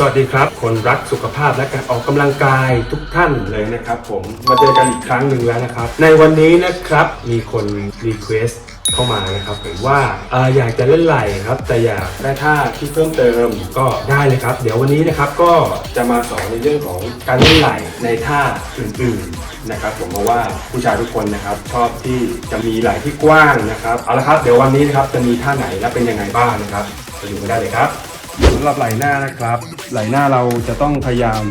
สวัสดีครับ คนรักสุขภาพและการออกกำลังกายทุกท่านเลยนะครับผมมาเจอกันอีกครั้งหนึ่งแล้วนะครับ ในวันนี้นะครับมีคนรีเควสเข้ามานะครับผมว่าอออยากจะเล่นไหล่ครับแต่อยากได้ท่าที่เพิ่มเติมก็ได้เลยครับ เดี๋ยววันนี้นะครับก็จะมาสอนในเรื่องของการเล่นไหล่ในท่าอื่นๆนะครับผมเพราะว่าผู้ชายทุกคนนะครับชอบที่จะมีไหล่ที่กว้างนะครับเอาละครับ เดี๋ยววันนี้นะครับจะมีท่าไหนและเป็นยังไงบ้างนะครับไปดูกันได้เลยครับ สำหรับไหล่หน้านะครับ ไหล่หน้าเราจะต้องพยายาม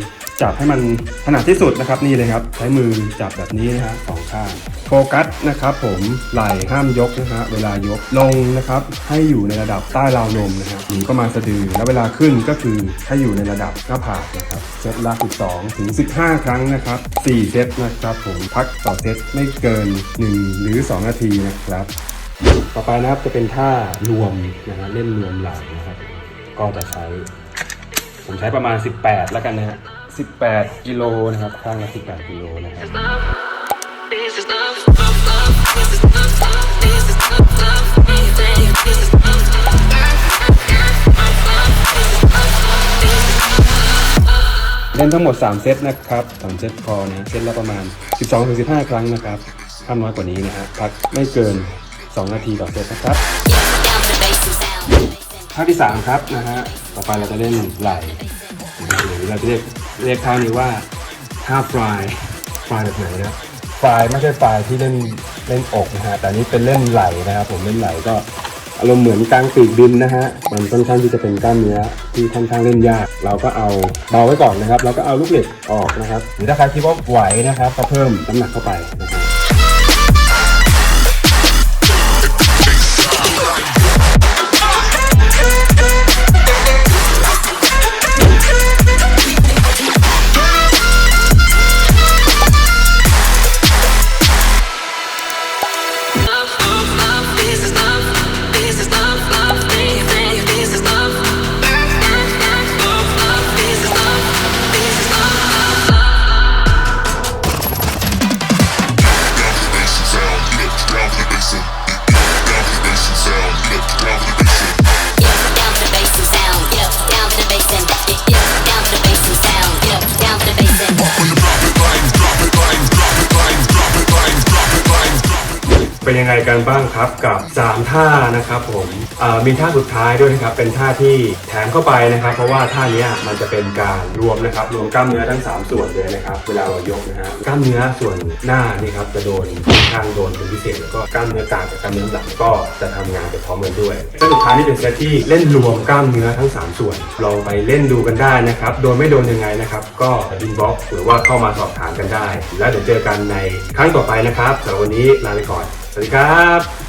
จับให้มันถนัดที่สุดนะครับนี่เลยครับ ใช้มือจับแบบนี้นะฮะสองข้างโฟกัสนะครับ ผมไหล่ห้ามยกนะฮะเวลายกลงนะครับ ให้อยู่ในระดับใต้ราวนมนะฮะหนีประมาณสะดือแล้วเวลาขึ้นก็คือให้อยู่ในระดับหน้าผากนะครับเซตละ12ถึง15 ครั้งนะครับ4เซตนะครับ ผมพักต่อเซตไม่เกิน 1 หรือ 2 นาทีนะครับ ต่อไปนะครับจะเป็นท่ารวมนะฮะเล่นรวมไหล่นะครับ ก็จะใช้ ผมใช้ประมาณ 18 แล้วกันนะฮะ18กิโลนะครับ ข้างละ18กิโลนะครับเล่นทั้งหมด 3 เซตนะครับ3เซตพอนะเซตละประมาณ 12-15 ครั้งนะครับห้ามน้อยกว่านี้นะฮะพักไม่เกิน 2 นาทีต่อเซตนะครับ ท่าที่ 3 ครับนะฮะต่อไปเราจะเล่นไหลหรือเราจะเรียกเรียกท่านี้ว่าท่าฟลายฟลายแบบไหนนะฟลายไม่ใช่ฟลายที่เล่นเล่นอกนะฮะแต่นี้เป็นเล่นไหลนะครับผมเล่นไหลก็อารมณ์เหมือนกลางปีกบินนะฮะมันค่อนข้างที่จะเป็นกล้ามเนื้อที่ค่อนข้างเล่นยาก เราก็เอาเบาไว้ก่อนนะครับ แล้วก็เอาลูกเหล็กออกนะครับ หรือถ้าใครคิดว่าไหวนะครับก็เพิ่มน้ำหนักเข้าไปนะครับ เป็นยังไงกันบ้างครับกับ 3 ท่านะครับผมมีท่าสุดท้ายด้วยนะครับเป็นท่าที่แถมเข้าไปนะครับ เพราะว่าท่านี้มันจะเป็นการรวมนะครับรวมกล้ามเนื้อทั้ง 3 ส่วนเลยนะครับเวลาเรายกนะฮะกล้ามเนื้อส่วนหน้านี่ครับจะโดนข้างโดนเป็นพิเศษแล้วก็กล้ามเนื้อกลางกับกล้ามเนื้อหลังก็จะทำงานไปพร้อมกันด้วยเซตสุดท้ายนี่เป็นเซตที่เล่นรวมกล้ามเนื้อทั้ง 3 ส่วนลองไปเล่นดูกันได้นะครับโดนไม่โดนยังไงนะครับก็อินบ็อกซ์หรือว่าเข้ามาสอบถามกันได้ แล้วเดี๋ยวเจอกันในครั้งต่อไปนะครับสำหรับวันนี้ลาไปก่อนสวัสดีครับ